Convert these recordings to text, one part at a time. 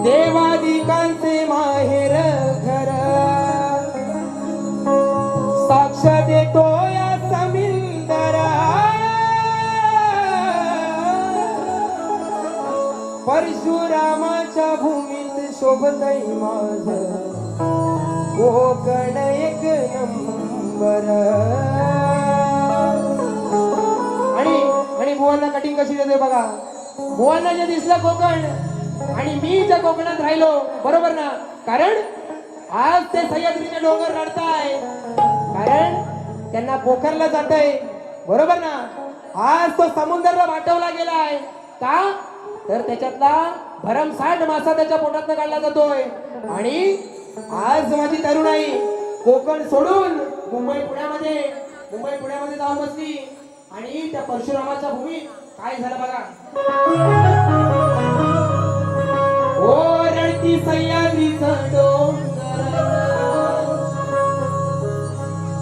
देवादिकांचे माहेर घर. साक्ष देतो या समिंदरा. परशुरामाच्या भूमीत शोभतय माझ. कोकण एक नंबर. आणि आणि बुवांना कटिंग कशी देते बघा? बुवांना जे दिसलं कोकण आणि मी त्या कोकणात राहिलो बरोबर ना? कारण आज ते सह्याद्रीचे डोंगर रडताय. कारण त्यांना पोखरला जात आहे बरोबर ना? आज तो समुद्राला वाटवला गेलाय. का? तर त्याच्यातला भरमसाठ मासा त्याच्या पोटातनं काढला जातोय. आणि आज माझी तरुणाई कोकण सोडून मुंबई पुण्यामध्ये मुंबई पुण्यामध्ये जाऊन बसली. आणि त्या परशुरामाच्या भूमीत काय झालं बघा? ती रडती डोंगर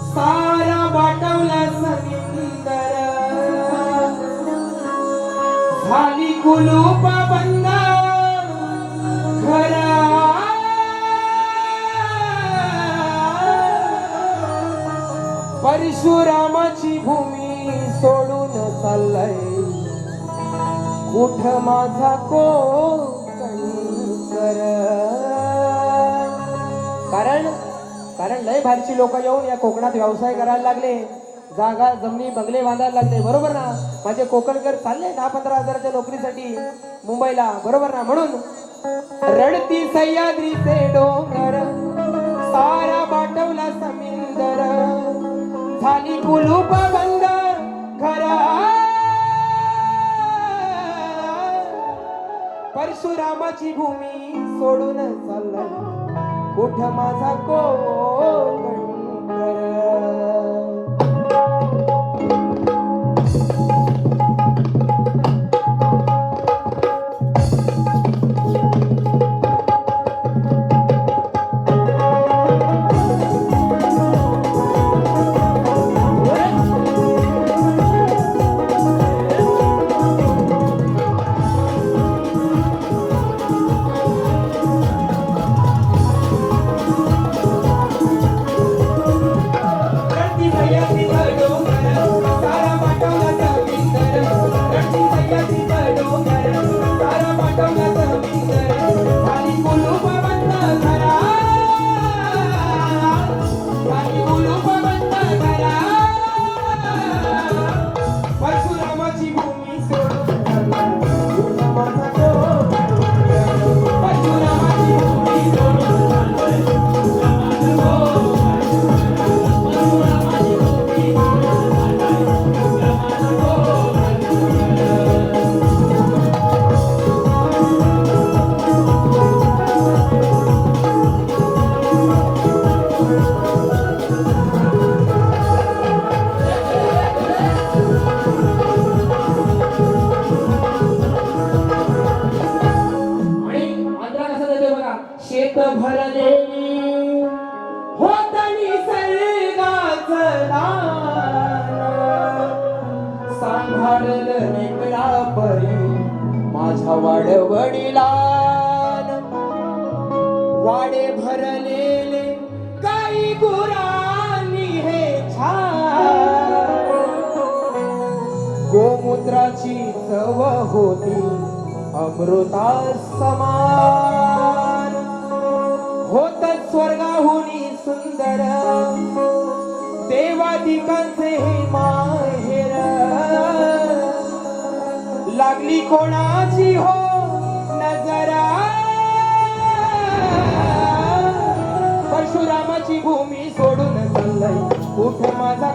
सारा वाटवला समिंदर. झाली कुलूप बंद घरा परशुरामाची भूमी सोडून चाललंय. कुठ माझा कोकण लय बाहेरची लोक येऊन या कोकणात व्यवसाय करायला लागले. जागा जमिनी बंगले बांधायला लागले. बरोबर ना? माझे कोकणकर चालले दहा पंधरा हजाराच्या नोकरीसाठी मुंबईला. बरोबर ना? म्हणून रडती सह्याद्रीचे डोंगर सारा पाठवला समिंदर. झाली कुलूप बंद खरा. परशुरामाची भूमी सोडून चालला. कुठ माझा कोण सह्याद्रीचा डोंगर, भरलेली होतनी सर्गाचं दान. सांभाळलं नेकडा परी माझ्या वाडवडीला. वाडे भरलेले काही गुरांनी हे छान. गोमूत्राची चव होती अमृता समान. स्वर्गाहून सुंदर. देवादिकांचे हे माहेर लागली कोणाची हो नजरा? परशुरामाची भूमी सोडून चाललंय. कुठे माझा